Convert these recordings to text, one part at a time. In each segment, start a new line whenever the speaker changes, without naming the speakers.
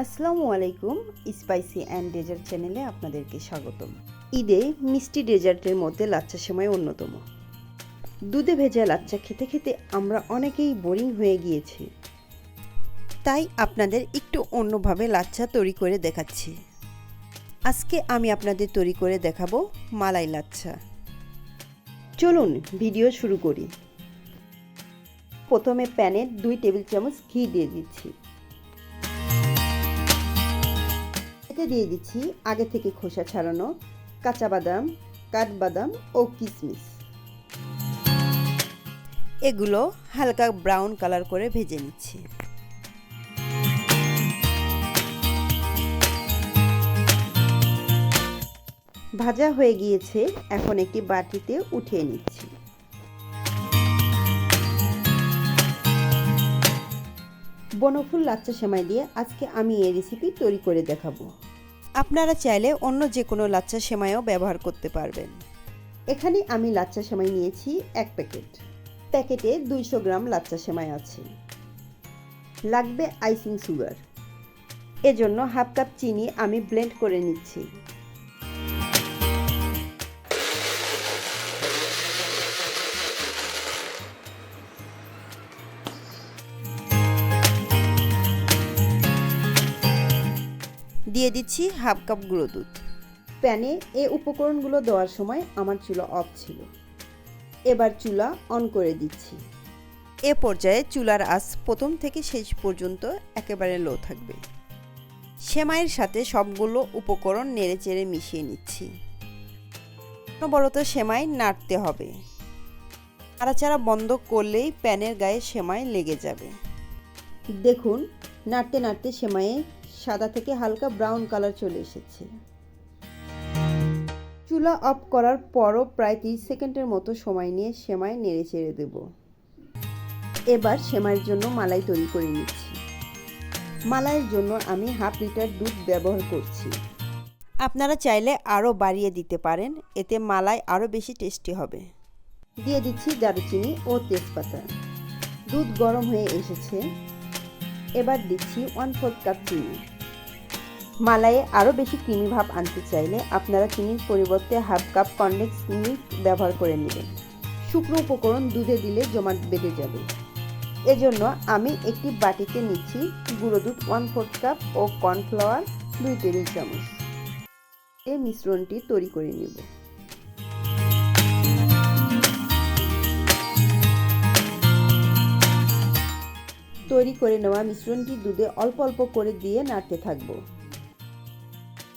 আসসালামু আলাইকুম, spicy and dessert চ্যানেলে আপনাদেরকে স্বাগতম। ঈদে মিষ্টি ডেজার্টের মধ্যে লাচ্চা সেমাই অন্যতম। দুধে ভেজা লাচ্চা খেতে খেতে আমরা অনেকেই বোরিং হয়ে গিয়েছি। তাই আপনাদের একটু অন্যভাবে লাচ্চা তৈরি করে দেখাচ্ছি। আজকে আমি আপনাদের তৈরি করে দেখাবো মালাই লাচ্চা। চলুন ভিডিও শুরু করি। প্রথমে প্যানে দুই টেবিল চামচ ঘি দিয়ে দিচ্ছি। এতে দিয়ে দিচ্ছি আগে থেকে খোসা ছাড়ানো কাঁচা বাদাম কাঠবাদাম ও কিশমিশ। এগুলো হালকা ব্রাউন কালার করে ভেজে নিচ্ছি। ভাজা হয়ে গিয়েছে, এখন একটি বাটিতে উঠিয়ে নিচ্ছি। বনফুল লাচ্চা সেমাই দিয়ে আজকে আমি এই রেসিপি তৈরি করে দেখাবো। আপনারা চাইলে অন্য যে কোনো লাচ্চা সেমাইও ব্যবহার করতে পারবেন। এখানে আমি লাচ্চা সেমাই নিয়েছি এক প্যাকেট। প্যাকেটে দুইশো গ্রাম লাচ্চা সেমাই আছে। লাগবে আইসিং সুগার এজন্য হাফ কাপ চিনি আমি ব্লেন্ড করে নিচ্ছি। দিয়ে দিচ্ছি হাফ কাপ গুঁড়ো দুধ। প্যানে এ উপকরণগুলো দেওয়ার সময় আমার চুলা অফ ছিল। এবার চুলা অন করে দিচ্ছি। এ পর্যায়ে চুলার আঁচ প্রথম থেকে শেষ পর্যন্ত একেবারে লো থাকবে। সেমাইয়ের সাথে সবগুলো উপকরণ নেড়ে চেড়ে মিশিয়ে নিচ্ছি। অনবরত সেমাই নাড়তে হবে। নাড়াচাড়া বন্ধ করলেই প্যানের গায়ে সেমাই লেগে যাবে। দেখুন নাড়তে নাড়তে সেমাইয়ে সাদা থেকে হালকা ব্রাউন কালার চলে এসেছে। চুলা অফ করার পরও প্রায় তিরিশ সেকেন্ডের মতো সময় নিয়ে সেমাই নেড়ে চেড়ে দেব। এবার সেমাইয়ের জন্য মালাই তৈরি করে নিচ্ছি। মালাইয়ের জন্য আমি হাফ লিটার দুধ ব্যবহার করছি। আপনারা চাইলে আরও বাড়িয়ে দিতে পারেন, এতে মালাই আরও বেশি টেস্টি হবে। দিয়ে দিচ্ছি দারুচিনি ও তেজপাতা। দুধ গরম হয়ে এসেছে। এবার দিচ্ছি ওয়ান ফোর্থ কাপ চিনি। মালাইয়ে আরও বেশি ক্রিমি ভাব আনতে চাইলে আপনারা চিনির পরিবর্তে হাফ কাপ কনডেক্স মিল্ক ব্যবহার করে নেবেন। শুকনো উপকরণ দুধে দিলে জমাট বেঁধে যাবে। এজন্য আমি একটি বাটিতে নিচ্ছি গুঁড়ো দুধ ওয়ান ফোর্থ কাপ ও কর্নফ্লাওয়ার দুই টেবিল চামচ। এই মিশ্রণটি তৈরি করে নেব। তৈরি করে নেওয়া মিশ্রণটি দুধে অল্প অল্প করে দিয়ে নাড়তে থাকব।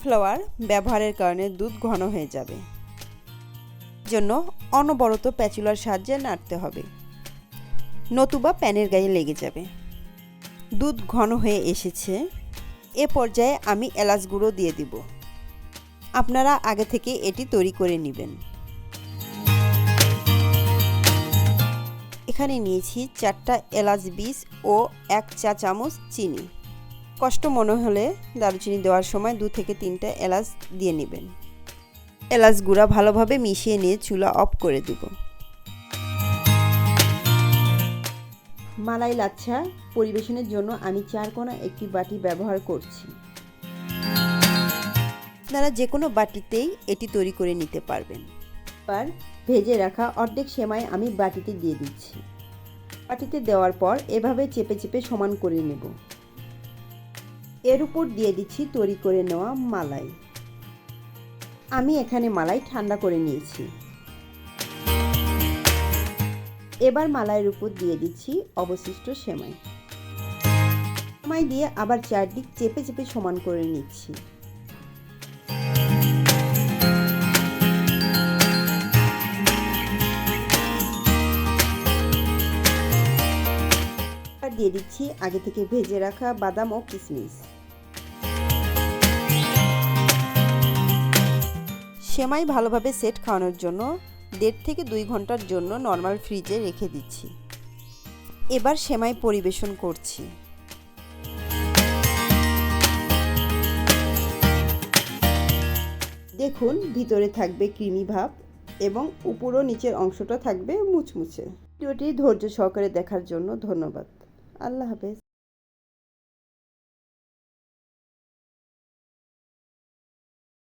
ফ্লাওয়ার ব্যবহারের কারণে দুধ ঘন হয়ে যাবে। জন্য অনবরত প্যাচুলার সাহায্যে নাড়তে হবে। নতুবা প্যানের গায়ে লেগে যাবে। দুধ ঘন হয়ে এসেছে। এ পর্যায়ে আমি এলাচ গুঁড়ো দিয়ে দিব। আপনারা আগে থেকে এটি তৈরি করে নেবেন। এখানে নিয়েছি চারটা এলাচ বীজ ও এক চা চামচ চিনি। কষ্ট মনে হলে দারুচিনি দেওয়ার সময় দু থেকে তিনটা এলাচ দিয়ে নেবেন। এলাচ গুঁড়া ভালোভাবে মিশিয়ে নিয়ে চুলা অফ করে দেব। মালাই লাচ্ছা পরিবেশনের জন্য আমি চার কোনা একটি বাটি ব্যবহার করছি। আপনারা যে কোনো বাটিতেই এটি তৈরি করে নিতে পারবেন। এবার ভেজে রাখা অর্ধেক সেমাই আমি বাটিতে দিয়ে দিচ্ছি। বাটিতে দেওয়ার পর এভাবে চেপে চেপে সমান করে নেব। এর উপর দিয়ে দিচ্ছি তৈরি করে নেওয়া মালাই। আমি এখানে মালাই ঠান্ডা করে নিয়েছি। এবার মালাইয়ের উপর দিয়ে দিচ্ছি অবশিষ্ট সেমাই। সেমাই দিয়ে আবার চারদিক চেপে চেপে সমান করে নিচ্ছি। দিয়ে দিচ্ছি আগে থেকে ভেজে রাখা বাদাম ও কিশমিশ। সেমাই ভালোভাবে সেট খাওয়ানোর জন্য দেড় থেকে দুই ঘণ্টার জন্য নর্মাল ফ্রিজে রেখে দিচ্ছি। এবার সেমাই পরিবেশন করছি। দেখুন, ভিতরে থাকবে ক্রিমি ভাব এবং উপর ও নিচের অংশটা থাকবে মুচমুচে। ভিডিওটি ধৈর্য সহকারে দেখার জন্য ধন্যবাদ। আল্লাহ হাফেজ।